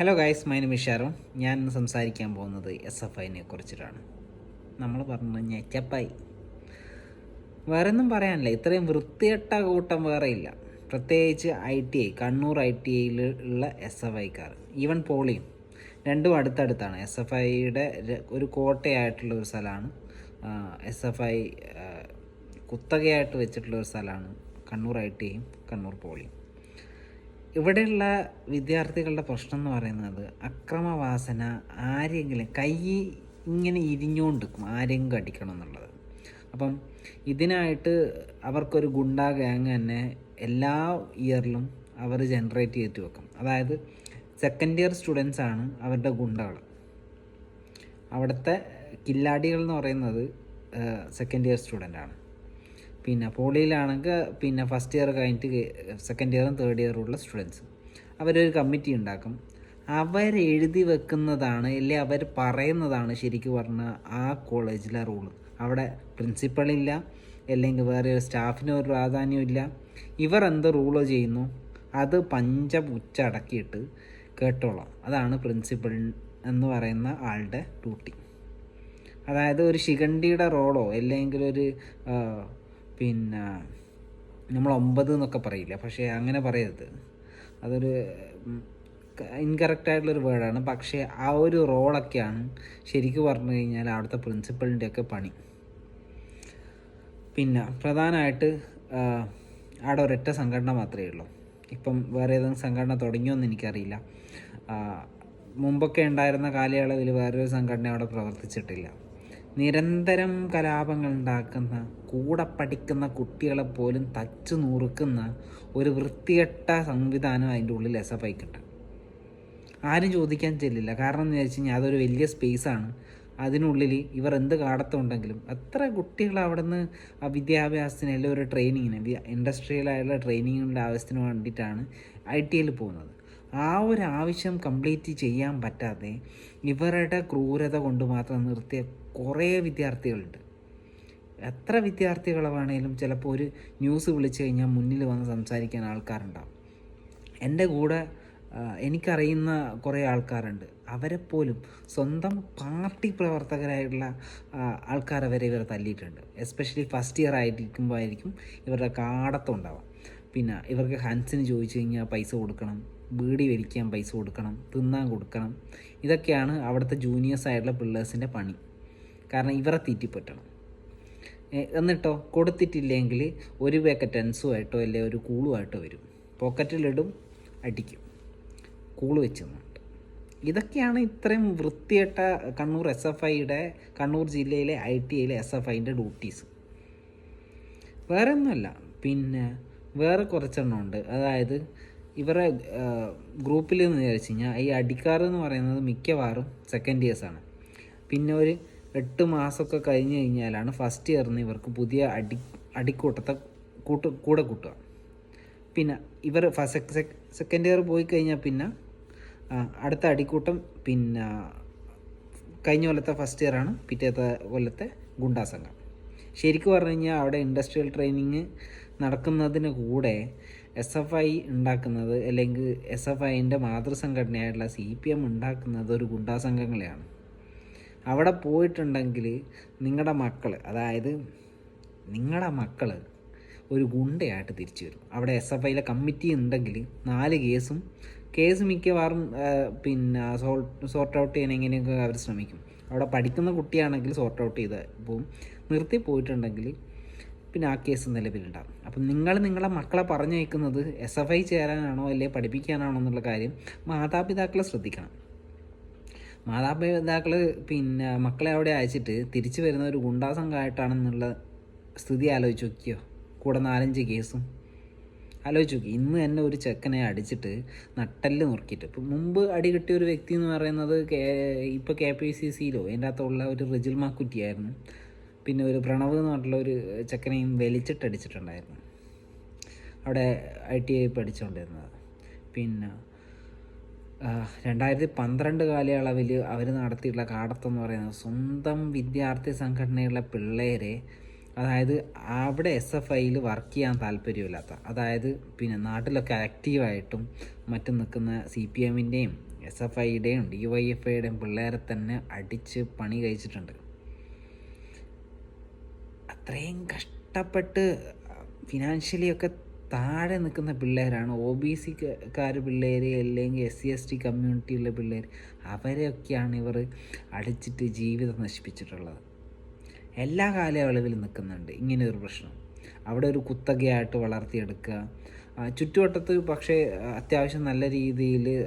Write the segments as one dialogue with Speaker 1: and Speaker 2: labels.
Speaker 1: Hello guys my Sharon ഞാൻ ഇന്ന് സംസാരിക്കാൻ പോകുന്നത് എസ് എഫ് ഐനെ കുറിച്ചിട്ടാണ്. നമ്മൾ പറഞ്ഞു ഞെച്ചപ്പായി വേറെ ഒന്നും പറയാനില്ല. ഇത്രയും വൃത്തികെട്ട കൂട്ടം വേറെ ഇല്ല. പ്രത്യേകിച്ച് I T I Kannur I T ഐയിൽ ഉള്ള എസ് എഫ് ഐക്കാർ ഈവൻ പോളിയും. രണ്ടും അടുത്തടുത്താണ്. എസ് എഫ് ഐയുടെ ഒരു കോട്ടയായിട്ടുള്ള ഒരു സ്ഥലമാണ്. എസ് എഫ് ഐ കുത്തകയായിട്ട് വെച്ചിട്ടുള്ള ഒരു സ്ഥലമാണ്. കണ്ണൂർ ഐ ടി ഐയും കണ്ണൂർ പോളിയും. ഇവിടെയുള്ള വിദ്യാർത്ഥികളുടെ പ്രശ്നം എന്ന് പറയുന്നത് അക്രമവാസന ആരെങ്കിലും കൈ ഇങ്ങനെ ഇരിഞ്ഞുകൊണ്ടിരിക്കും ആരെങ്കിലും അടിക്കണം എന്നുള്ളത്. അപ്പം ഇതിനായിട്ട് അവർക്കൊരു ഗുണ്ട ഗ്യാങ് തന്നെ എല്ലാ ഇയറിലും അവർ ജനറേറ്റ് ചെയ്തിട്ട് വെക്കും. അതായത് സെക്കൻഡ് ഇയർ സ്റ്റുഡൻസ് ആണ് അവരുടെ ഗുണ്ടകൾ. അവിടുത്തെ കില്ലാടികൾ എന്ന് പറയുന്നത് സെക്കൻഡ് ഇയർ സ്റ്റുഡന്റാണ് പിന്നെ പോളിയിലാണെങ്കിൽ പിന്നെ ഫസ്റ്റ് ഇയർ കഴിഞ്ഞിട്ട് സെക്കൻഡ് ഇയറും തേർഡ് ഇയറും ഉള്ള സ്റ്റുഡൻസ് അവരൊരു കമ്മിറ്റി ഉണ്ടാക്കും. അവർ എഴുതി വെക്കുന്നതാണ് അല്ലെ അവർ പറയുന്നതാണ് ശരിക്കും പറഞ്ഞാൽ ആ കോളേജിലെ റൂൾ അവിടെ പ്രിൻസിപ്പളില്ല അല്ലെങ്കിൽ വേറെ ഒരു സ്റ്റാഫിന് ഒരു പ്രാധാന്യമില്ല ഇവർ എന്ത് റൂൾ ചെയ്യുന്നു? അത് പഞ്ചപുച്ച ഉച്ചടക്കിയിട്ട് കേട്ടോളാം. അതാണ് പ്രിൻസിപ്പൽ എന്ന് പറയുന്ന ആളുടെ ഡ്യൂട്ടി അതായത് ഒരു ശിഖണ്ഡിയുടെ റോളോ അല്ലെങ്കിൽ ഒരു പിന്നെ നമ്മൾ ഒമ്പത് എന്നൊക്കെ പറയില്ല? പക്ഷേ അങ്ങനെ പറയരുത്. അതൊരു ഇൻകറക്റ്റ് ആയിട്ടുള്ളൊരു വേർഡാണ് പക്ഷേ ആ ഒരു റോളൊക്കെയാണ് ശരിക്കും പറഞ്ഞു കഴിഞ്ഞാൽ അവിടുത്തെ പ്രിൻസിപ്പളിന്റെ ഒക്കെ പണി. പിന്നെ പ്രധാനമായിട്ട് അവിടെ ഒരൊറ്റ സംഘടന മാത്രമേ ഉള്ളൂ. ഇപ്പം വേറെ ഏതെങ്കിലും സംഘടന തുടങ്ങിയോന്ന് എനിക്കറിയില്ല. മുമ്പൊക്കെ ഉണ്ടായിരുന്ന കാലയളവിൽ വേറൊരു സംഘടന അവിടെ പ്രവർത്തിച്ചിട്ടില്ല. നിരന്തരം കലാപങ്ങൾ ഉണ്ടാക്കുന്ന കൂടെ പഠിക്കുന്ന കുട്ടികളെ പോലും തച്ചു നുറുക്കുന്ന ഒരു വൃത്തികെട്ട സംവിധാനം അതിന്റെ ഉള്ളിൽ എസ് എഫ് ഐക്കുണ്ട് ആരും ചോദിക്കാൻ ചെല്ലില്ല. കാരണം എന്ന് വെച്ച് കഴിഞ്ഞാൽ അതൊരു വലിയ സ്പേസാണ് അതിനുള്ളിൽ ഇവർ എന്ത് കാടത്തുണ്ടെങ്കിലും എത്ര കുട്ടികൾ അവിടെ നിന്ന് വിദ്യാഭ്യാസത്തിന് അല്ലെങ്കിൽ ഒരു ട്രെയിനിങ്ങിന് ഇൻഡസ്ട്രിയലായുള്ള ട്രെയിനിങ്ങിന്റെ ആവശ്യത്തിന് വേണ്ടിയിട്ടാണ് ഐ ടി ഐയിൽ പോകുന്നത്. ആ ഒരു ആവശ്യം കംപ്ലീറ്റ് ചെയ്യാൻ പറ്റാതെ ഇവരുടെ ക്രൂരത കൊണ്ട് മാത്രം നിർത്തിയ കുറേ വിദ്യാർത്ഥികളുണ്ട്. എത്ര വിദ്യാർത്ഥികളെ വേണേലും ചിലപ്പോൾ ഒരു ന്യൂസ് വിളിച്ചു കഴിഞ്ഞാൽ മുന്നിൽ വന്ന് സംസാരിക്കാൻ ആൾക്കാരുണ്ടാവും. എന്റെ കൂടെ എനിക്കറിയുന്ന കുറേ ആൾക്കാരുണ്ട്. അവരെപ്പോലും സ്വന്തം പാർട്ടി പ്രവർത്തകരായിട്ടുള്ള ആൾക്കാരെ വരെ ഇവരെ തല്ലിയിട്ടുണ്ട്. എസ്പെഷ്യലി ഫസ്റ്റ് ഇയർ ആയിരിക്കുമ്പോൾ ആയിരിക്കും ഇവരുടെ കാടത്തുണ്ടാവാം പിന്നെ ഇവർക്ക് ഹൻസിന് ചോദിച്ചു കഴിഞ്ഞാൽ പൈസ കൊടുക്കണം. ബീഡി വലിക്കാൻ പൈസ കൊടുക്കണം തിന്നാൻ കൊടുക്കണം. ഇതൊക്കെയാണ് അവിടുത്തെ ജൂനിയേഴ്സ് ആയിട്ടുള്ള പിള്ളേഴ്സിന്റെ പണി. കാരണം ഇവരെ തീറ്റിപ്പറ്റണം. എന്നിട്ടോ കൊടുത്തിട്ടില്ലെങ്കിൽ ഒരു പാക്കറ്റ് ടെൻസുമായിട്ടോ അല്ലെങ്കിൽ ഒരു കൂളുമായിട്ടോ വരും. പോക്കറ്റിലിടും അടിക്കും. കൂൾ വെച്ച് തന്നിട്ട് ഇതൊക്കെയാണ് ഇത്രയും വൃത്തികെട്ട കണ്ണൂർ എസ് എഫ് ഐയുടെ കണ്ണൂർ ജില്ലയിലെ ഐ ടി ഐയിലെ എസ് എഫ് ഐന്റെ ഡ്യൂട്ടീസ് വേറെ ഒന്നുമല്ല പിന്നെ വേറെ കുറച്ചെണ്ണം ഉണ്ട്. അതായത് ഇവരെ ഗ്രൂപ്പിൽ എന്ന് വിചാരിച്ചു കഴിഞ്ഞാൽ ഈ അടിക്കാർ എന്ന് പറയുന്നത് മിക്കവാറും സെക്കൻഡ് ഇയേഴ്സാണ് പിന്നെ ഒരു എട്ട് മാസമൊക്കെ കഴിഞ്ഞ് കഴിഞ്ഞാലാണ് ഫസ്റ്റ് ഇയറിന് ഇവർക്ക് പുതിയ അടി അടിക്കൂട്ടത്തെ കൂട്ട് കൂടെ കൂട്ടുക. പിന്നെ ഇവർ ഫസ്റ്റ് സെക്കൻഡ് ഇയർ പോയി കഴിഞ്ഞാൽ പിന്നെ അടുത്ത അടിക്കൂട്ടം പിന്നെ കഴിഞ്ഞ കൊല്ലത്തെ ഫസ്റ്റ് ഇയറാണ് പിറ്റേത്തെ കൊല്ലത്തെ ഗുണ്ടാ സംഘം ശരിക്കും പറഞ്ഞു കഴിഞ്ഞാൽ അവിടെ ഇൻഡസ്ട്രിയൽ ട്രെയിനിങ് നടക്കുന്നതിന് കൂടെ എസ് എഫ് ഐ ഉണ്ടാക്കുന്നത് അല്ലെങ്കിൽ എസ് എഫ് ഐന്റെ മാതൃസംഘടനയായിട്ടുള്ള സി പി എം ഉണ്ടാക്കുന്നത് ഒരു ഗുണ്ടാ സംഘങ്ങളെയാണ് അവിടെ പോയിട്ടുണ്ടെങ്കിൽ നിങ്ങളുടെ മക്കൾ അതായത് നിങ്ങളുടെ മക്കൾ ഒരു ഗുണ്ടയായിട്ട് തിരിച്ചു വരും. അവിടെ എസ് എഫ് ഐയിലെ കമ്മിറ്റി ഉണ്ടെങ്കിൽ നാല് കേസും കേസ് മിക്കവാറും പിന്നെ സോർട്ട് ഔട്ട് ചെയ്യാൻ എങ്ങനെയൊക്കെ അവർ ശ്രമിക്കും. അവിടെ പഠിക്കുന്ന കുട്ടിയാണെങ്കിൽ സോർട്ട് ഔട്ട് ചെയ്ത് പോവും. നിർത്തി പോയിട്ടുണ്ടെങ്കിൽ പിന്നെ ആ കേസ് നിലവിലുണ്ടാകും അപ്പം നിങ്ങൾ നിങ്ങളെ മക്കളെ പറഞ്ഞയക്കുന്നത് എസ് എഫ് ഐ ചേരാനാണോ അല്ലെങ്കിൽ പഠിപ്പിക്കാനാണോ എന്നുള്ള കാര്യം മാതാപിതാക്കളെ ശ്രദ്ധിക്കണം. മാതാപിതാക്കൾ പിന്നെ മക്കളെ അവിടെ അയച്ചിട്ട് തിരിച്ചു വരുന്ന ഒരു ഗുണ്ടാസംഘമായിട്ടാണെന്നുള്ള സ്ഥിതി ആലോചിച്ച് നോക്കിയോ? കൂടെ നാലഞ്ച് കേസും. ആലോചിച്ച് നോക്കി. ഇന്ന് തന്നെ ഒരു ചെക്കനെ അടിച്ചിട്ട് നട്ടൽ നുറുക്കിയിട്ട്. ഇപ്പം മുമ്പ് അടി കിട്ടിയ ഒരു വ്യക്തി എന്ന് പറയുന്നത് കെ ഇപ്പോൾ കെ പി സി സിയിലോ അതിന്റെ അകത്തുള്ള ഒരു റിജിൽ മാക്കുറ്റിയായിരുന്നു. പിന്നെ ഒരു പ്രണവ് എന്ന് പറഞ്ഞിട്ടുള്ള ഒരു ചെക്കനെയും വലിച്ചിട്ട് അടിച്ചിട്ടുണ്ടായിരുന്നു അവിടെ ഐ ടി ഐ പഠിച്ചുകൊണ്ടിരുന്നത് പിന്നെ രണ്ടായിരത്തി പന്ത്രണ്ട് കാലയളവിൽ അവർ നടത്തിയിട്ടുള്ള കാടത്തെന്ന് പറയുന്നത് സ്വന്തം വിദ്യാർത്ഥി സംഘടനയുള്ള പിള്ളേരെ അതായത് അവിടെ എസ് എഫ് ഐയിൽ വർക്ക് ചെയ്യാൻ താല്പര്യമില്ലാത്ത അതായത് പിന്നെ നാട്ടിലൊക്കെ ആക്റ്റീവായിട്ടും മറ്റും നിൽക്കുന്ന സി പി എമ്മിന്റെയും എസ് എഫ് ഐയുടെയും ഡി വൈ എഫ് ഐയുടെയും പിള്ളേരെ തന്നെ അടിച്ച് പണി കഴിച്ചിട്ടുണ്ട്. അത്രയും കഷ്ടപ്പെട്ട് ഫിനാൻഷ്യലി ഒക്കെ താഴെ നിൽക്കുന്ന പിള്ളേരാണ് ഒ ബി സിക്കാർ പിള്ളേർ അല്ലെങ്കിൽ എസ് സി എസ് ടി കമ്മ്യൂണിറ്റിയിലെ പിള്ളേർ അവരെയൊക്കെയാണ് ഇവർ അടിച്ചിട്ട് ജീവിതം നശിപ്പിച്ചിട്ടുള്ളത്. എല്ലാ കാലയളവിലും നിൽക്കുന്നുണ്ട്. ഇങ്ങനെ ഒരു പ്രശ്നം. അവിടെ ഒരു കുത്തകയായിട്ട് വളർത്തിയെടുക്കുക. ചുറ്റുവട്ടത്ത് പക്ഷേ അത്യാവശ്യം നല്ല രീതിയിൽ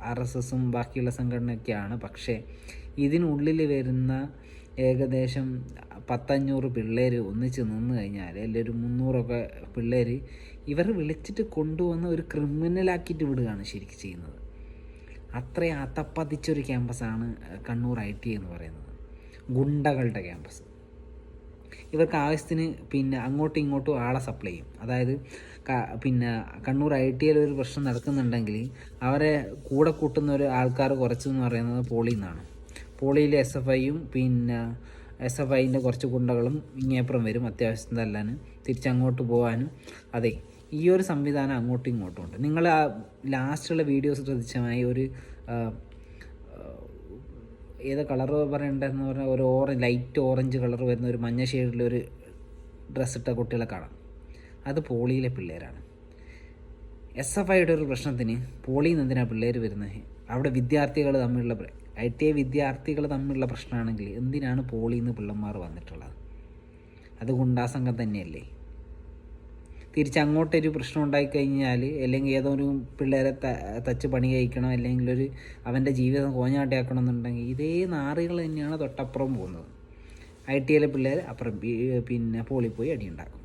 Speaker 1: ആർ എസ് എസും ബാക്കിയുള്ള സംഘടനയൊക്കെയാണ്. പക്ഷേ ഇതിനുള്ളിൽ വരുന്ന ഏകദേശം പത്തഞ്ഞൂറ് പിള്ളേർ ഒന്നിച്ച് നിന്ന് കഴിഞ്ഞാൽ അല്ലെങ്കിൽ ഒരു മുന്നൂറൊക്കെ പിള്ളേർ ഇവർ വിളിച്ചിട്ട് കൊണ്ടുവന്ന് ഒരു ക്രിമിനലാക്കിയിട്ട് വിടുകയാണ് ശരിക്കും ചെയ്യുന്നത്. അത്രയും അതപ്പതിച്ചൊരു ക്യാമ്പസാണ് കണ്ണൂർ ഐ ടി എന്ന് പറയുന്നത്. ഗുണ്ടകളുടെ ക്യാമ്പസ്. ഇവർക്ക് ആവശ്യത്തിന് പിന്നെ അങ്ങോട്ടും ഇങ്ങോട്ടും ആളെ സപ്ലൈ ചെയ്യും. അതായത് പിന്നെ കണ്ണൂർ ഐ ടി ഒരു പ്രശ്നം നടക്കുന്നുണ്ടെങ്കിൽ അവരെ കൂടെ കൂട്ടുന്ന ഒരു ആൾക്കാർ കുറച്ചെന്ന് പറയുന്നത് പോളിയിൽ നിന്നാണ് പോളിയിലെ എസ് എഫ് ഐയും പിന്നെ എസ് എഫ് ഐന്റെ കുറച്ച് ഗുണ്ടകളും ഇങ്ങേപ്പുറം വരും അത്യാവശ്യം തല്ലാനും തിരിച്ചങ്ങോട്ട് പോകാനും അതെ ഈ ഒരു സംവിധാനം അങ്ങോട്ടും ഇങ്ങോട്ടും ഉണ്ട്. നിങ്ങൾ ആ ലാസ്റ്റുള്ള വീഡിയോസ് ശ്രദ്ധിച്ചമായി ഒരു ഏത് കളർ പറയണ്ടെന്ന് പറഞ്ഞാൽ ഒരു ഓറഞ്ച് ലൈറ്റ് ഓറഞ്ച് കളർ വരുന്ന ഒരു മഞ്ഞ ഷെയ്ഡിലൊരു ഡ്രസ്സ് ഇട്ട കുട്ടികളെ കാണാം. അത് പോളിയിലെ പിള്ളേരാണ്. എസ് എഫ് ഐയുടെ ഒരു പ്രശ്നത്തിന് പോളിയിൽ നിന്ന് എന്തിനാണ് പിള്ളേർ വരുന്നത്? അവിടെ വിദ്യാർത്ഥികൾ തമ്മിലുള്ള ഐ ടി ഐ വിദ്യാർത്ഥികൾ തമ്മിലുള്ള പ്രശ്നമാണെങ്കിൽ എന്തിനാണ് പോളിയിൽ നിന്ന് പിള്ളന്മാർ വന്നിട്ടുള്ളത് അത് ഗുണ്ടാസംഘം തന്നെയല്ലേ? തിരിച്ച് അങ്ങോട്ടൊരു പ്രശ്നം ഉണ്ടായി കഴിഞ്ഞാൽ അല്ലെങ്കിൽ ഏതോ ഒരു പിള്ളേരെ തച്ച് പണി കഴിക്കണം അല്ലെങ്കിൽ ഒരു അവന്റെ ജീവിതം കോഞ്ഞാട്ടിയാക്കണം എന്നുണ്ടെങ്കിൽ ഇതേ നാറുകൾ തന്നെയാണ് തൊട്ടപ്പുറം പോകുന്നത്. ഐ ടി ഐയിലെ പിള്ളേർ അപ്പുറം പിന്നെ പോളി പോയി അടിയുണ്ടാക്കും.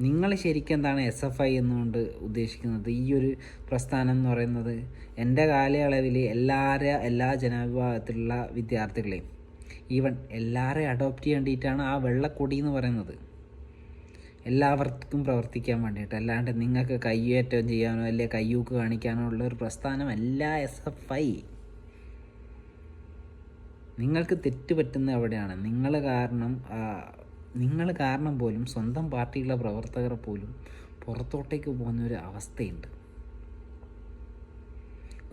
Speaker 1: നിങ്ങൾ ശരിക്കും എന്താണ് എസ് എഫ് ഐ എന്നുകൊണ്ട് ഉദ്ദേശിക്കുന്നത്? ഈ ഒരു പ്രസ്ഥാനം എന്ന് പറയുന്നത് എന്റെ കാലയളവിൽ എല്ലാവരെ എല്ലാ ജനവിഭാഗത്തിലുള്ള വിദ്യാർത്ഥികളെയും ഈവൻ എല്ലാവരെയും അഡോപ്റ്റ് ചെയ്യേണ്ടിയിട്ടാണ് ആ വെള്ളക്കൊടി എന്ന് പറയുന്നത്. എല്ലാവർക്കും പ്രവർത്തിക്കാൻ വേണ്ടിയിട്ട്. അല്ലാണ്ട് നിങ്ങൾക്ക് കയ്യേറ്റം ചെയ്യാനോ അല്ലെ കയ്യൂക്ക് കാണിക്കാനോ ഉള്ള ഒരു പ്രസ്ഥാനമല്ല എസ് എഫ് ഐ നിങ്ങൾക്ക് തെറ്റ് പറ്റുന്ന എവിടെയാണ് നിങ്ങൾ കാരണം നിങ്ങൾ കാരണം പോലും സ്വന്തം പാർട്ടിയുള്ള പ്രവർത്തകർ പോലും പുറത്തോട്ടേക്ക് പോകുന്ന ഒരു അവസ്ഥയുണ്ട്.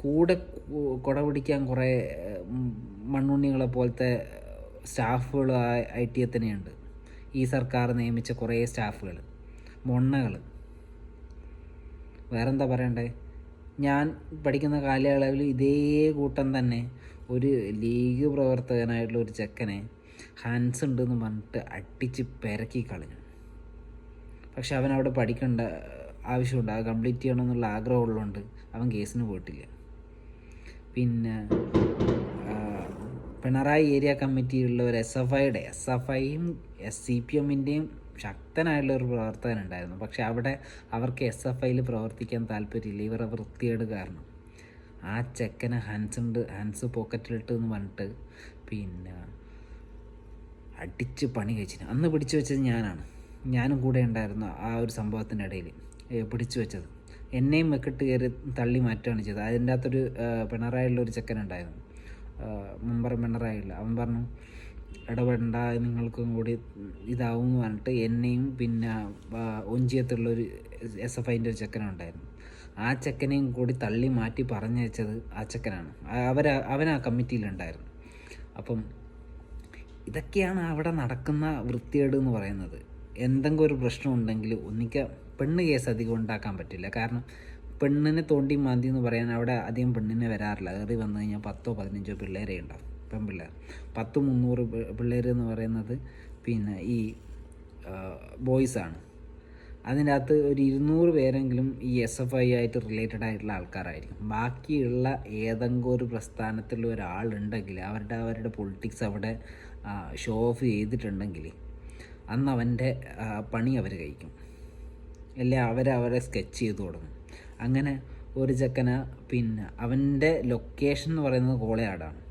Speaker 1: കൂടെ കുട പിടിക്കാൻ കുറേ മണ്ണുണ്ണികളെ പോലത്തെ സ്റ്റാഫുകൾ ഐ ടി തന്നെയുണ്ട് ഈ സർക്കാർ നിയമിച്ച കുറേ സ്റ്റാഫുകൾ മൊണ്ണകൾ. വേറെന്താ പറയണ്ടേ? ഞാൻ പഠിക്കുന്ന കാലയളവിൽ ഇതേ കൂട്ടം തന്നെ ഒരു ലീഗ് പ്രവർത്തകനായിട്ടുള്ള ഒരു ചെക്കനെ ഹാൻസ് ഉണ്ടെന്ന് പറഞ്ഞിട്ട് അടിച്ച് പെരക്കി കളഞ്ഞു. പക്ഷെ അവൻ അവിടെ പഠിക്കേണ്ട ആവശ്യമുണ്ട്. അത് കംപ്ലീറ്റ് ചെയ്യണമെന്നുള്ള ആഗ്രഹമുള്ളതുകൊണ്ട് അവൻ കേസിന് പോയിട്ടില്ല. പിന്നെ പിണറായി ഏരിയ കമ്മിറ്റിയിലുള്ള ഒരു എസ് എഫ് ഐയുടെ എസ് എഫ് ഐയും എസ് സി പി എമ്മിന്റെയും ശക്തനായുള്ള ഒരു പ്രവർത്തകനുണ്ടായിരുന്നു. പക്ഷെ അവിടെ അവർക്ക് എസ് എഫ് ഐയിൽ പ്രവർത്തിക്കാൻ താല്പര്യമില്ല. ഇവരുടെ വൃത്തികേട് കാരണം. ആ ചെക്കനെ ഹാൻസ് ഉണ്ട് ഹാൻസ് പോക്കറ്റിലിട്ട് എന്ന് പറഞ്ഞിട്ട് പിന്നെ അടിച്ച് പണി കഴിച്ചിന്. അന്ന് പിടിച്ചു വെച്ചത് ഞാനാണ്. ഞാനും കൂടെ ഉണ്ടായിരുന്നു ആ ഒരു സംഭവത്തിന്റെ ഇടയിൽ പിടിച്ചു വെച്ചത്. എന്നെയും വെക്കിട്ട് കയറി തള്ളി മാറ്റുകയാണ് ചെയ്തത്. അതിന്റെ അകത്തൊരു പിണറായുള്ള ഒരു ചെക്കനുണ്ടായിരുന്നു മുമ്പറ പിണറായില്ല അവൻ പറഞ്ഞു ഇടപെടണ്ട നിങ്ങൾക്കും കൂടി ഇതാവും എന്ന് പറഞ്ഞിട്ട് എന്നെയും പിന്നെ ഒഞ്ചിയത്തുള്ളൊരു എസ് എഫ് ഐന്റെ ഒരു ചെക്കനുണ്ടായിരുന്നു ആ ചെക്കനെയും കൂടി തള്ളി മാറ്റി പറഞ്ഞയച്ചത് ആ ചെക്കനാണ്. അവർ അവൻ ആ കമ്മിറ്റിയിലുണ്ടായിരുന്നു അപ്പം ഇതൊക്കെയാണ് അവിടെ നടക്കുന്ന വൃത്തികേട് എന്ന് പറയുന്നത്. എന്തെങ്കിലും ഒരു പ്രശ്നം ഉണ്ടെങ്കിൽ ഒന്നിക്ക പെണ്ണ് കേസ് അധികം ഉണ്ടാക്കാൻ പറ്റില്ല. കാരണം പെണ്ണിനെ തോണ്ടി മാന്തി എന്ന് പറയാൻ അവിടെ അധികം പെണ്ണിനെ വരാറില്ല. കയറി വന്നു കഴിഞ്ഞാൽ പത്തോ പതിനഞ്ചോ പിള്ളേരെ ഉണ്ടാവും. പെൺപിള്ളേർ. പത്ത് മുന്നൂറ് പിള്ളേർ എന്ന് പറയുന്നത് പിന്നെ ഈ ബോയ്സാണ് അതിന്റെ അകത്ത് ഒരു ഇരുന്നൂറ് പേരെങ്കിലും ഈ എസ് എഫ് ഐ ആയിട്ട് റിലേറ്റഡ് ആയിട്ടുള്ള ആൾക്കാരായിരിക്കും. ബാക്കിയുള്ള ഏതെങ്കിലും ഒരു പ്രസ്ഥാനത്തിലുള്ള ഒരാളുണ്ടെങ്കിൽ അവരുടെ അവരുടെ പൊളിറ്റിക്സ് അവിടെ ഷോ ഓഫ് ചെയ്തിട്ടുണ്ടെങ്കിൽ അന്ന് അവന്റെ പണി അവർ കഴിക്കും. അല്ലെ അവരവരെ അവരെ സ്കെച്ച് ചെയ്ത് തുടങ്ങും. അങ്ങനെ ഒരു ചെക്കന പിന്നെ അവന്റെ ലൊക്കേഷൻ എന്ന് പറയുന്നത് കോളയാടാണ്.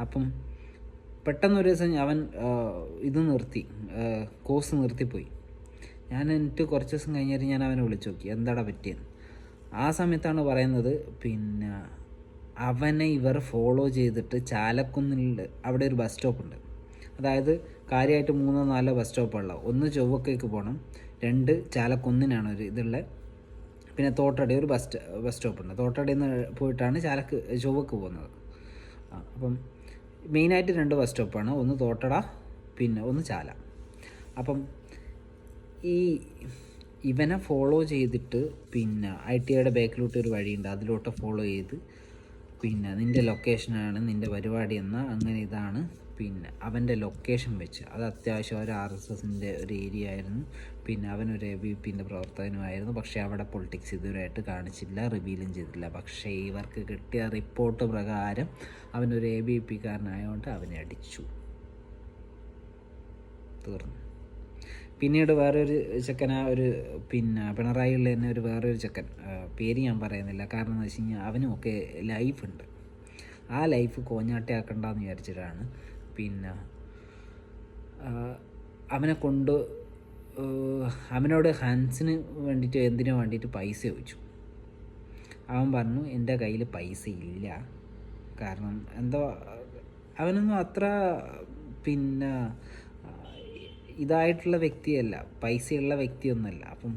Speaker 1: അപ്പം പെട്ടെന്ന് ഒരു ദിവസം അവൻ ഇത് നിർത്തി കോഴ്സ് നിർത്തിപ്പോയി. ഞാൻ എന്നിട്ട് കുറച്ച് ദിവസം കഴിഞ്ഞിട്ട് ഞാൻ അവനെ വിളിച്ചു നോക്കി. എന്താടാ പറ്റിയെന്ന്. ആ സമയത്താണ് പറയുന്നത് പിന്നെ അവനെ ഇവർ ഫോളോ ചെയ്തിട്ട് ചാലക്കുന്നിൽ അവിടെ ഒരു ബസ് സ്റ്റോപ്പ് ഉണ്ട്. അതായത് കാര്യമായിട്ട് മൂന്നോ നാലോ ബസ് സ്റ്റോപ്പുള്ള ഒന്ന് ചൊവ്വക്കേക്ക് പോകണം രണ്ട് ചാലക്കുന്നിനാണ് ഒരു ഇതുള്ള. പിന്നെ തോട്ടടി ഒരു ബസ് ബസ് സ്റ്റോപ്പ് ഉണ്ട്. തോട്ടടിയിൽ നിന്ന് പോയിട്ടാണ് ചാലക്ക് ചൊവ്വക്ക് പോകുന്നത്. അപ്പം മെയിനായിട്ട് രണ്ട് ബസ് സ്റ്റോപ്പാണ് ഒന്ന് തോട്ടട പിന്നെ ഒന്ന് ചാല. അപ്പം ഈ ഇവനെ ഫോളോ ചെയ്തിട്ട് പിന്നെ ഐ ടി ഐയുടെ ബാക്കിലോട്ട് ഒരു വഴിയുണ്ട്. അതിലോട്ട് ഫോളോ ചെയ്ത് പിന്നെ നിന്റെ ലൊക്കേഷനാണ് നിന്റെ പരിപാടി എന്ന അങ്ങനെ ഇതാണ്. പിന്നെ അവന്റെ ലൊക്കേഷൻ വെച്ച്. അത് അത്യാവശ്യം ഒരു ആർ എസ് എസിന്റെ ഒരു ഏരിയ ആയിരുന്നു. പിന്നെ അവനൊരു എ ബി പിന്റെ പ്രവർത്തകനുമായിരുന്നു. പക്ഷേ അവിടെ പൊളിറ്റിക്സ് ഇതുവരെയായിട്ട് കാണിച്ചില്ല റിവീലും ചെയ്തില്ല. പക്ഷേ ഇവർക്ക് കിട്ടിയ റിപ്പോർട്ട് പ്രകാരം അവനൊരു എ ബി പി കാരനായതുകൊണ്ട് അവനെ അടിച്ചു. തീർന്നു. പിന്നീട് വേറൊരു ചെക്കൻ ആ ഒരു പിന്നെ പിണറായിയുള്ള തന്നെ ഒരു വേറൊരു ചെക്കൻ പേര് ഞാൻ പറയുന്നില്ല. കാരണം എന്ന് വെച്ച് കഴിഞ്ഞാൽ അവനുമൊക്കെ ലൈഫുണ്ട് ആ ലൈഫ് കോഞ്ഞാട്ടിയാക്കണ്ടെന്ന് വിചാരിച്ചിട്ടാണ് പിന്നെ അവനെ കൊണ്ട് അവനോട് ഹൻസിന് വേണ്ടിയിട്ട് എന്തിനു വേണ്ടിയിട്ട് പൈസ ചോദിച്ചു. അവൻ പറഞ്ഞു എന്റെ കയ്യിൽ പൈസ ഇല്ല. കാരണം എന്തോ അവനൊന്നും അത്ര പിന്നെ ഇതായിട്ടുള്ള വ്യക്തിയല്ല. പൈസയുള്ള വ്യക്തിയൊന്നുമല്ല. അപ്പം